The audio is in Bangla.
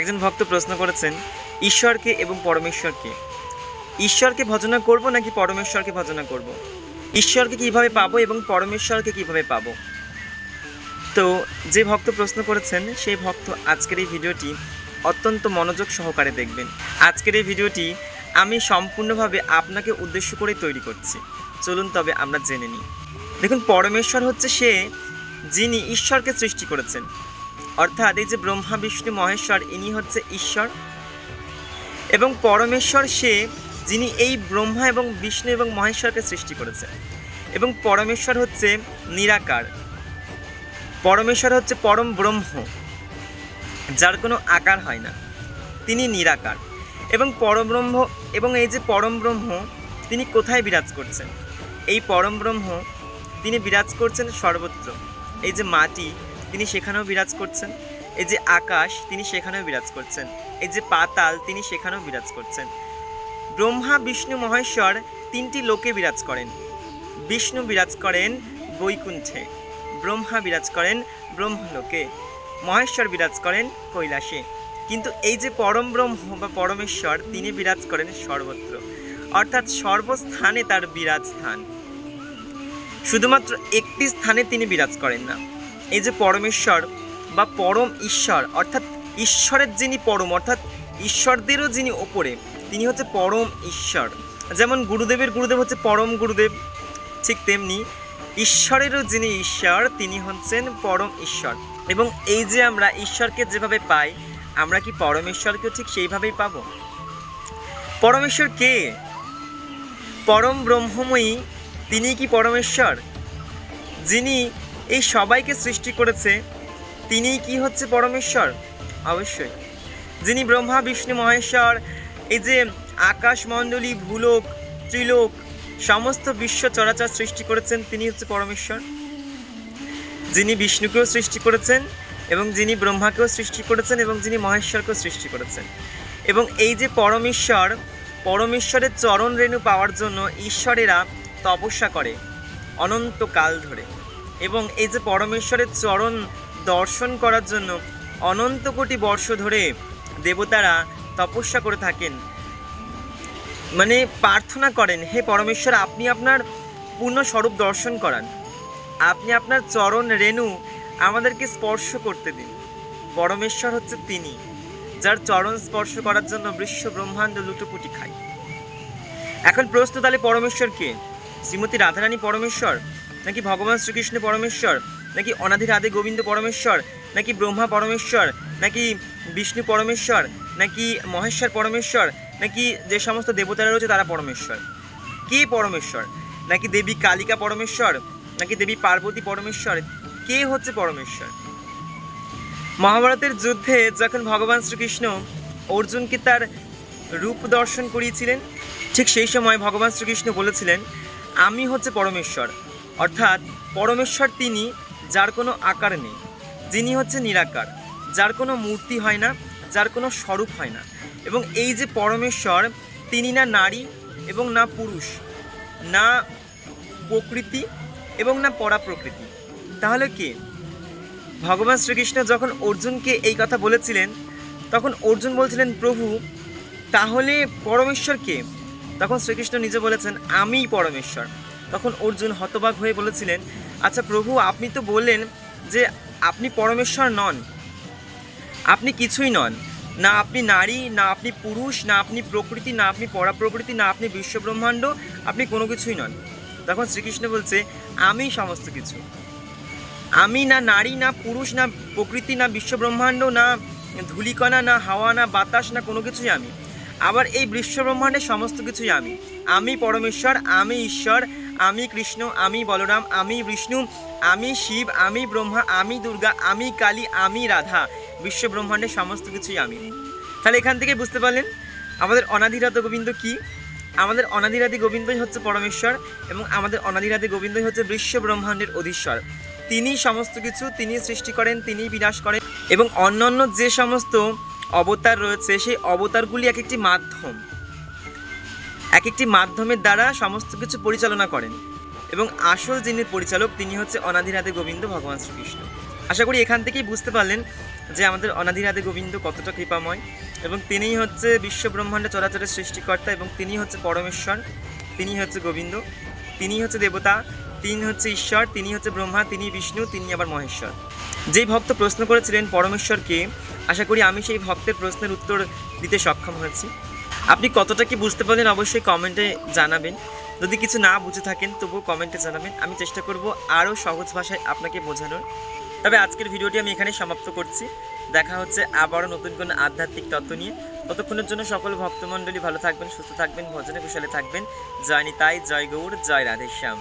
একজন ভক্ত প্রশ্ন করেছেন, ঈশ্বরকে এবং পরমেশ্বরকে। ঈশ্বরকে ভজনা করব নাকি পরমেশ্বরকে ভজনা করব? ঈশ্বরকে কীভাবে পাবো এবং পরমেশ্বরকে কীভাবে পাবো? তো যে ভক্ত প্রশ্ন করেছেন, সেই ভক্ত আজকের এই ভিডিওটি অত্যন্ত মনোযোগ সহকারে দেখবেন। আজকের এই ভিডিওটি আমি সম্পূর্ণভাবে আপনাকে উদ্দেশ্য করে তৈরি করছি। চলুন তবে আমরা জেনে নিই। দেখুন, পরমেশ্বর হচ্ছে সে যিনি ঈশ্বরকে সৃষ্টি করেছেন। অর্থাৎ এই যে ব্রহ্মা, বিষ্ণু, মহেশ্বর, ইনি হচ্ছে ঈশ্বর এবং পরমেশ্বর সে যিনি এই ব্রহ্মা এবং বিষ্ণু এবং মহেশ্বরকে সৃষ্টি করেছেন এবং পরমেশ্বর হচ্ছে নিরাকার। পরমেশ্বর হচ্ছে পরম ব্রহ্ম, যার কোনো আকার হয় না। তিনি নিরাকার এবং পরব্রহ্ম এবং এই যে পরম ব্রহ্ম, তিনি কোথায় বিরাজ করছেন? এই পরম ব্রহ্ম, তিনি বিরাজ করছেন সর্বত্র। এই যে মাটি তিনি সেখানেও বিরাজ করছেন। এই যে আকাশ, তিনি সেখানেও বিরাজ করছেন। এই যে পাতাল, তিনি সেখানেও বিরাজ করছেন। ব্রহ্মা, বিষ্ণু, মহেশ্বর তিনটি লোকে বিরাজ করেন। বিষ্ণু বিরাজ করেন বৈকুণ্ঠে, ব্রহ্মা বিরাজ করেন ব্রহ্মলোকে, মহেশ্বর বিরাজ করেন কৈলাসে। কিন্তু এই যে পরম ব্রহ্ম বা পরমেশ্বর, তিনি বিরাজ করেন সর্বত্র। অর্থাৎ সর্বস্থানে তার বিরাজ স্থান। শুধুমাত্র একটি স্থানে তিনি বিরাজ করেন না। এই যে পরমেশ্বর বা পরম ঈশ্বর, অর্থাৎ ঈশ্বরের যিনি পরম, অর্থাৎ ঈশ্বরদেরও যিনি ওপরে, তিনি হচ্ছে পরম ঈশ্বর। যেমন গুরুদেবের গুরুদেব হচ্ছে পরম গুরুদেব, ঠিক তেমনি ঈশ্বরেরও যিনি ঈশ্বর, তিনি হচ্ছেন পরম ঈশ্বর। এবং এই যে আমরা ঈশ্বরকে যেভাবে পাই, আমরা কি পরমেশ্বরকেও ঠিক সেইভাবেই পাব? পরমেশ্বর কে? পরম ব্রহ্মময়ী, তিনি কি পরমেশ্বর? যিনি এই সবাইকে সৃষ্টি করেছে, তিনিই কি হচ্ছে পরমেশ্বর? অবশ্যই। যিনি ব্রহ্মা, বিষ্ণু, মহেশ্বর, এই যে আকাশমণ্ডলী, ভূলোক, ত্রিলোক, সমস্ত বিশ্ব চরাচর সৃষ্টি করেছেন, তিনি হচ্ছে পরমেশ্বর। যিনি বিষ্ণুকেও সৃষ্টি করেছেন এবং যিনি ব্রহ্মাকেও সৃষ্টি করেছেন এবং যিনি মহেশ্বরকেও সৃষ্টি করেছেন। এবং এই যে পরমেশ্বর, পরমেশ্বরের চরণ রেণু পাওয়ার জন্য ঈশ্বরেরা তপস্যা করে অনন্তকাল ধরে। এবং এই যে পরমেশ্বরের চরণ দর্শন করার জন্য অনন্ত কোটি বর্ষ ধরে দেবতারা তপস্যা করে থাকেন। মানে প্রার্থনা করেন, হে পরমেশ্বর, আপনি আপনার পূর্ণ স্বরূপ দর্শন করান। আপনি আপনার চরণ রেণু আমাদেরকে স্পর্শ করতে দিন। পরমেশ্বর হচ্ছে তিনি, যার চরণ স্পর্শ করার জন্য বিশ্ব ব্রহ্মাণ্ড, লুটোপুটি খায়। এখন প্রশ্ন তাহলে পরমেশ্বর কে? শ্রীমতী রাধারানী পরমেশ্বর? নাকি ভগবান শ্রীকৃষ্ণ পরমেশ্বর? নাকি অনাধি রাধে গোবিন্দ পরমেশ্বর? নাকি ব্রহ্মা পরমেশ্বর? নাকি বিষ্ণু পরমেশ্বর? নাকি মহেশ্বর পরমেশ্বর? নাকি যে সমস্ত দেবতারা রয়েছে তারা পরমেশ্বর? কে পরমেশ্বর? নাকি দেবী কালিকা পরমেশ্বর? নাকি দেবী পার্বতী পরমেশ্বর? কে হচ্ছে পরমেশ্বর? মহাভারতের যুদ্ধে যখন ভগবান শ্রীকৃষ্ণ অর্জুনকে তার রূপ দর্শন করিয়েছিলেন, ঠিক সেই সময় ভগবান শ্রীকৃষ্ণ বলেছিলেন, আমি হচ্ছে পরমেশ্বর। অর্থাৎ পরমেশ্বর তিনি, যার কোনো আকার নেই। যিনি হচ্ছে নিরাকার, যার কোনো মূর্তি হয় না, যার কোনো স্বরূপ হয় না। এবং এই যে পরমেশ্বর, তিনি না নারী এবং না পুরুষ, না প্রকৃতি এবং না পরা প্রকৃতি তাহলে কে? ভগবান শ্রীকৃষ্ণ যখন অর্জুনকে এই কথা বলেছিলেন, তখন অর্জুন বলছিলেন, প্রভু, তাহলে পরমেশ্বর কে? তখন শ্রীকৃষ্ণ নিজে বলেছেন আমিই পরমেশ্বর। তখন অর্জুন হতবাক হয়ে বলেছিলেন আচ্ছা প্রভু, আপনি তো বললেন যে আপনি পরমেশ্বর নন। আপনি কিছুই নন। না আপনি নারী, না আপনি পুরুষ, না আপনি প্রকৃতি, না আপনি পরা প্রকৃতি না আপনি বিশ্বব্রহ্মাণ্ড, আপনি কোনো কিছুই নন। তখন শ্রীকৃষ্ণ বলছে, আমি সমস্ত কিছু। আমি না নারী, না পুরুষ, না প্রকৃতি, না বিশ্বব্রহ্মাণ্ড, না ধূলিকণা, না হাওয়া, না বাতাস, না কোনো কিছুই আমি। আবার এই বিশ্বব্রহ্মাণ্ডের সমস্ত কিছুই আমি। আমি পরমেশ্বর, আমি ঈশ্বর আমি কৃষ্ণ, আমি বলরাম, আমি বিষ্ণু, আমি শিব, আমি ব্রহ্মা, আমি দুর্গা, আমি কালী, আমি রাধা। বিশ্বব্রহ্মাণ্ডের সমস্ত কিছুই আমি। তাহলে এখান থেকে বুঝতে পারলেন আমাদের অনাধিরাত গোবিন্দ কি? আমাদের অনাদিরাদি গোবিন্দই হচ্ছে পরমেশ্বর এবং আমাদের অনাদিরাদি গোবিন্দই হচ্ছে বিশ্ব ব্রহ্মাণ্ডের অধীশ্বর। তিনি সমস্ত কিছু তিনি সৃষ্টি করেন তিনি বিনাশ করেন এবং অন্যান্য যে সমস্ত অবতার রয়েছে, সেই অবতারগুলি এক একটি মাধ্যম। এক একটি মাধ্যমের দ্বারা সমস্ত কিছু পরিচালনা করেন। এবং আসল যিনি পরিচালক, তিনি হচ্ছে অনাদিরাতে গোবিন্দ ভগবান শ্রীকৃষ্ণ। আশা করি এখান থেকেই বুঝতে পারলেন যে আমাদের অনাদিরাদে গোবিন্দ কতটা কৃপাময়। এবং তিনিই হচ্ছে বিশ্ব ব্রহ্মাণ্ড চরাচরের সৃষ্টিকর্তা এবং তিনি হচ্ছে পরমেশ্বর তিনি হচ্ছে গোবিন্দ তিনি হচ্ছে দেবতা তিনি হচ্ছে ঈশ্বর তিনি হচ্ছে ব্রহ্মা তিনি বিষ্ণু তিনি আবার মহেশ্বর। যেই ভক্ত প্রশ্ন করেছিলেন পরমেশ্বরকে, আশা করি আমি সেই ভক্তের প্রশ্নের উত্তর দিতে সক্ষম হয়েছি। আপনি কতটা কি বুঝতে পারলেন অবশ্যই কমেন্টে জানাবেন। যদি কিছু না বুঝে থাকেন, তবুও কমেন্টে জানাবেন। আমি চেষ্টা করব আরও সহজ ভাষায় আপনাকে বোঝানোর। তবে আজকের ভিডিওটি আমি এখানে সমাপ্ত করছি। দেখা হচ্ছে আবারও নতুন কোনো আধ্যাত্মিক তত্ত্ব নিয়ে। ততক্ষণের জন্য সকল ভক্তমণ্ডলী ভালো থাকবেন, সুস্থ থাকবেন, ভজনে কুশলে থাকবেন। জয় নিতাই, জয় গৌর জয় রাধেশ্যাম।